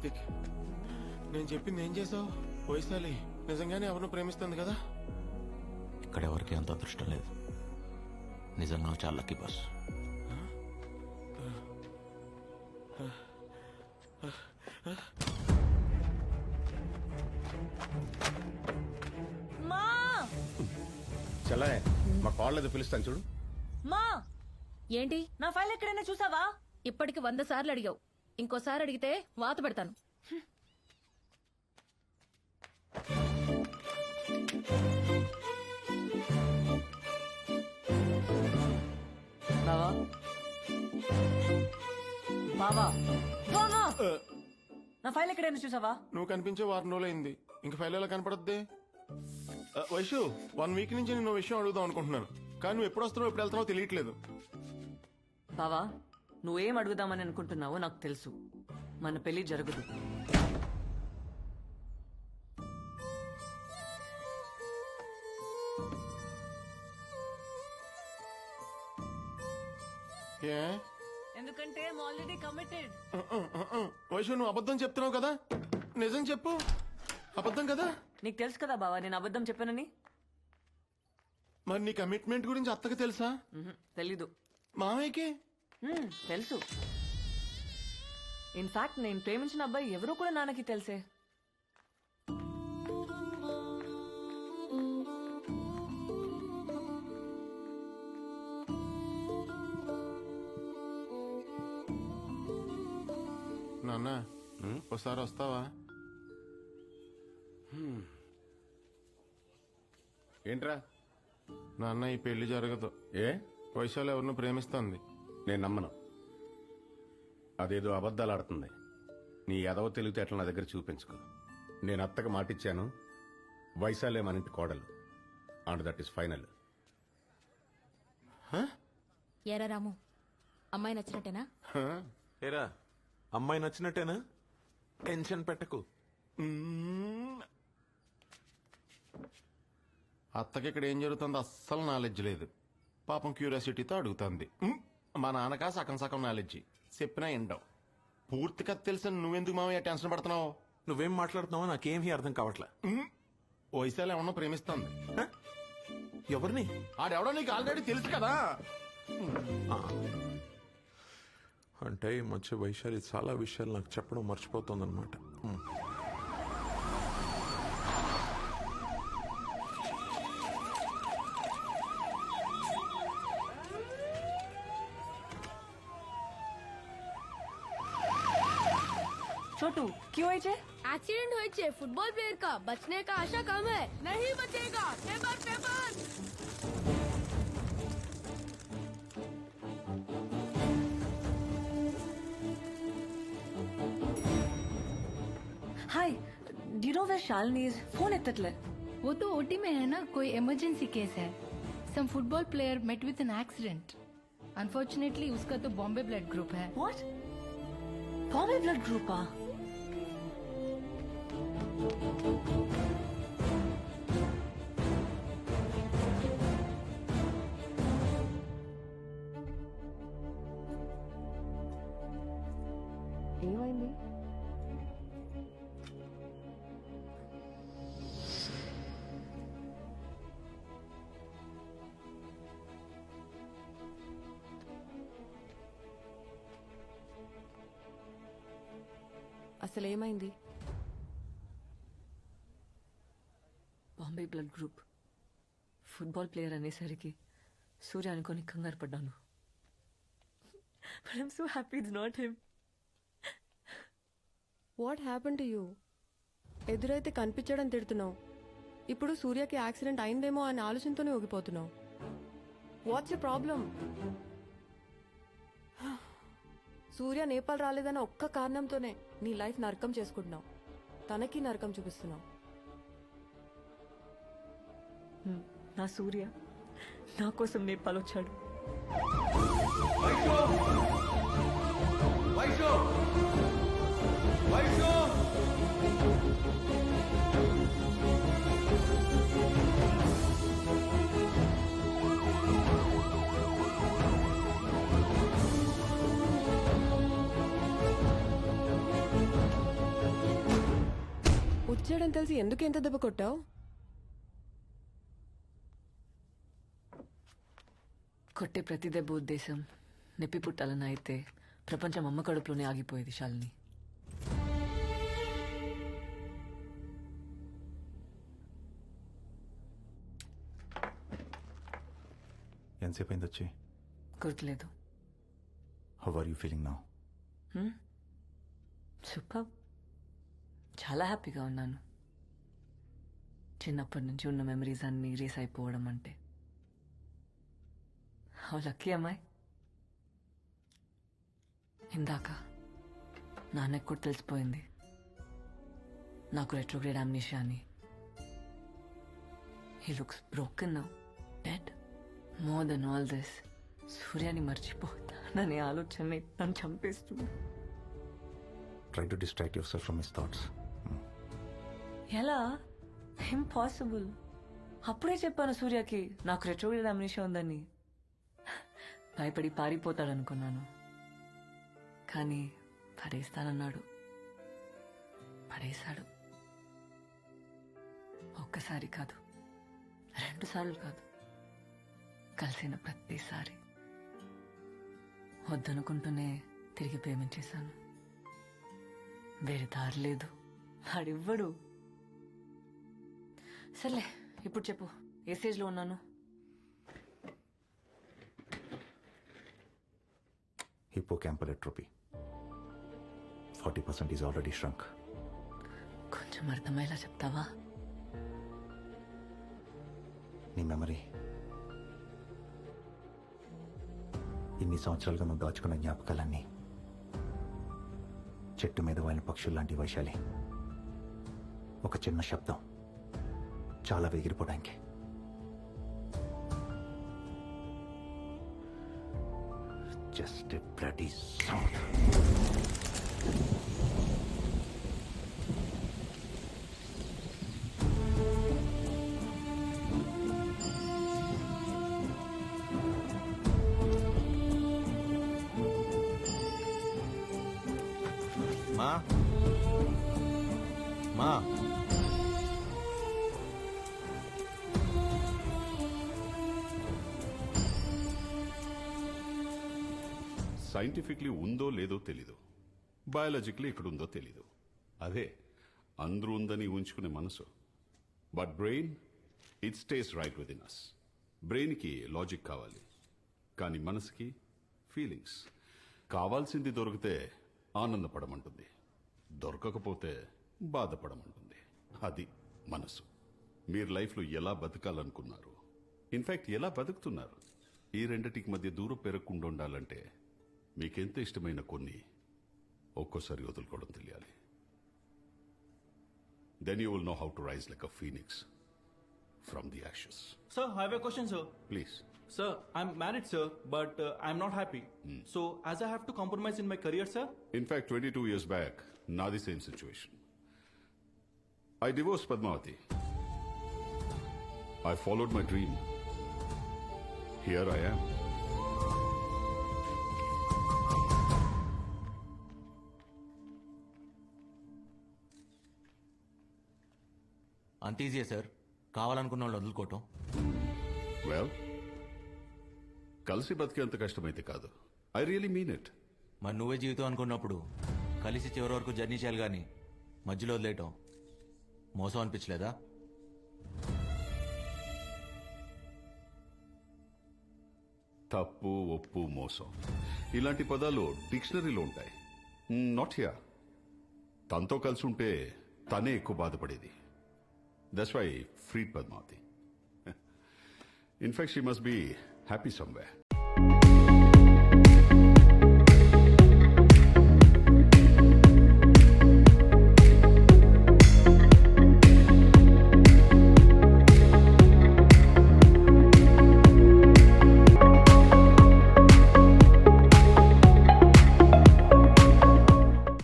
కార్తిక్ నేను చెప్పింది ఏం చేసావు వైశాలి నిజంగానే ఎవరిని ప్రేమిస్తుంది కదా? ఇక్కడ ఎవరికి అంత అదృష్టం లేదు. నిజంగా చాలా లక్కీ బాస్. మా! చల్లనే మా కాళ్ళు ఏదో పిలుస్తాను చూడు. మా! ఏంటి? నా ఫైల్ ఎక్కడైనా చూసావా? ఇప్పటికి వంద సార్లు అడిగావు. ఇంకోసారి అడిగితే వాత పెడతాను. బావా. బావా. బావా! నా ఫైల్ ఎక్కడైనా చూసావా? నువ్వు కనిపించే వారం రోజులు అయింది ఇంక ఫైల్ ఎలా కనపడద్ది? వైషు వన్ వీక్ నుంచి నేను విషయం అడుగుదాం అనుకుంటున్నాను. కానీ నువ్వు ఎప్పుడు వస్తున్నావు ఎప్పుడు వెళ్తున్నావు తెలియట్లేదు. బావా నువ్వేం అడుగుదామని అనుకుంటున్నావో నాకు తెలుసు. మన పెళ్ళి జరగదు. ఏ? ఎందుకంటే ఆల్రెడీ కమిటెడ్. వైషు నువ్వు అబద్ధం చెప్తున్నావు కదా? నిజం చెప్పు. అబద్ధం కదా? నీకు తెలుసు కదా బావా నేను అబద్ధం చెప్పానని? మరి నీ కమిట్మెంట్ గురించి అత్తకి తెలుసా? మ్హూ, తెలీదు. మామయ్యకి? మ్మ్, తెలుసు. ఇన్ఫాక్ట్ నేను ప్రేమించిన అబ్బాయి ఎవరో కూడా నాన్నకి తెలిసే. నాన్న ఒకసారి వస్తావా? ఏంట్రా? నాన్న ఈ పెళ్ళి జరగదు. ఏ? వైశాలి ఎవరిని ప్రేమిస్తుంది. నేను నమ్మను. అదేదో అబద్ధాలు ఆడుతుంది నీ ఎదవ తెలివితేటలు నా దగ్గర చూపించుకో. నేను అత్తకు మాటిచ్చాను. వైశాలే మన ఇంటి కోడలు. And that is final. ఏరా రాము అమ్మాయి నచ్చినట్టేనా? ఏరా అమ్మాయి నచ్చినట్టేనా? టెన్షన్ పెట్టకు. అత్తకి ఇక్కడ ఏం జరుగుతుందో అస్సలు నాలెడ్జ్ లేదు. పాపం క్యూరియాసిటీతో అడుగుతుంది. మా నాన్నకా సగం సగం నాలెడ్జ్. చెప్పినా ఎండవు పూర్తిగా తెలిసిన నువ్వెందుకు మామయ్య టెన్షన్ పడుతున్నావు? నువ్వేం మాట్లాడుతున్నావో నాకేమీ అర్థం కావట్లే. వయసాలు ఏమన్నా ప్రేమిస్తుంది. హ? ఎవరిని? ఆడెవడో నీకు ఆల్రెడీ తెలుసు కదా. అంటే ఈ మధ్య వైశాలి చాలా విషయాలు నాకు చెప్పడం మర్చిపోతుందన్నమాట. ఉమ్. छोटू क्यों एक्सीडेंट हो फुटबॉल प्लेयर का बचने का आशा कम है। नहीं बचेगा paper paper hi do know where Shalini is phone एत्तले वो तो ओटी में है ना कोई इमरजेंसी केस है। Some football player met with an accident unfortunately उसका तो बॉम्बे ब्लड ग्रुप है। What Bombay blood group ah అసలు ఏమైంది Bombay blood group. Football player అనేసరికి సూర్య అనుకొని కంగారు పడ్డాను. But I'm so happy it's not him what happen to you? ఎదురైతే కనిపించడం తిడుతున్నావు. ఇప్పుడు సూర్యకి యాక్సిడెంట్ అయిందేమో అనే ఆలోచనతోనే ఊగిపోతున్నావు. What's you problem Surya Nepal రాలేదన్న ఒక్క కారణంతోనే నీ లైఫ్ నరకం చేసుకుంటున్నావు. తనకి నరకం చూపిస్తున్నావు. నా సూర్య నా కోసం నేపాల్ వచ్చాడు. వచ్చాడని తెలిసి ఎందుకు ఎంత దెబ్బ కొట్టావు? కొట్టే ప్రతి దెబ్బ ఉద్దేశం నొప్పి పుట్టాలని అయితే ప్రపంచం అమ్మ కడుపులోనే ఆగిపోయేది శాలిని. ఎంతసేపు అయింది వచ్చి? గుర్తులేదు. How are you feeling now super. చాలా హ్యాపీగా ఉన్నాను. చిన్నప్పటి నుంచి ఉన్న మెమరీస్ అన్నీ రేస్ అయిపోవడం అంటే. హౌ లక్కీ అమ్మాయి ఇందాక నాన్నకు కూడా తెలిసిపోయింది. నాకు రెట్రోగ్రేడ్ అమ్నిషియా అని. He looks broken now dead more then all this సూర్యాని మర్చిపోతాననే ఆలోచన నన్ను చంపేస్తుంది. Try to distract yourself from his thoughts ఎలా? ఇంపాసిబుల్ అప్పుడే చెప్పాను సూర్యకి నాకు రెట్రోగ్రేడ్ అమ్నిషా ఉందని. భయపడి పారిపోతాడనుకున్నాను. కానీ పడేస్తానన్నాడు. పడేశాడు. ఒక్కసారి కాదు. రెండుసార్లు కాదు. కలిసిన ప్రతిసారి. వద్దనుకుంటూనే తిరిగి పేమెంట్ చేశాను. వేరే దారి లేదు. వాడివ్వడు. సర్లే ఇప్పుడు చెప్పు. ఏ స్టేజ్లో ఉన్నాను? Hippocampal atrophy forty percent is already shrunk కొంచెం అర్థమయ్యేలా చెప్తావా? నీ మెమరీ ఇన్ని సంవత్సరాలుగా నువ్వు దాచుకున్న జ్ఞాపకాలన్నీ చెట్టు మీద వాలిన పక్షులు లాంటి వైశాలి. ఒక చిన్న శబ్దం. చాలా వెగిరిపోవడానికి. Just bloody sound. సైంటిఫిక్లీ ఉందో లేదో తెలీదు. బయాలజికలీ ఇక్కడ ఉందో తెలీదు. అదే అందరూ ఉందని ఊహించుకునే మనసు. But brain it stays right within us బ్రెయిన్కి లాజిక్ కావాలి. కానీ మనసుకి ఫీలింగ్స్ కావాల్సింది దొరికితే ఆనందపడమంటుంది. దొరకకపోతే బాధపడమంటుంది. అది మనసు. మీరు లైఫ్లో ఎలా బతకాలనుకున్నారు? ఇన్ఫాక్ట్ ఎలా బతుకుతున్నారు? ఈ రెండిటికి మధ్య దూరం పెరగకుండా ఉండాలంటే మీకెంత ఇష్టమైన కొన్ని ఒక్కోసారి వదులుకోవడం తెలియాలి. Then you will know how to rise like a phoenix from the ashes Sir, I have a question, sir. Please Sir, I'm married, sir, but uh, I'm not happy. So, as I have to compromise in my career, sir, in fact twenty two years back నాది same situation I divorce Padmavati I followed my dream here I am అంత ఈజీయే sir కావాలనుకున్న వాళ్ళు వదులుకోవటం. Well కలిసి బతికేంత కష్టమైతే కాదు. I really mean it మరి నువ్వే జీవితం అనుకున్నప్పుడు కలిసి చివరి వరకు జర్నీ చేయాలి కానీ మధ్యలో వదిలేయటం మోసం అనిపించలేదా? తప్పు ఒప్పు మోసం. ఇలాంటి పదాలు డిక్షనరీలో ఉంటాయి. నాట్ హియర్ తనతో కలిసి ఉంటే తనే ఎక్కువ బాధపడేది. That's why freed Padmavati. In fact, she must be happy somewhere.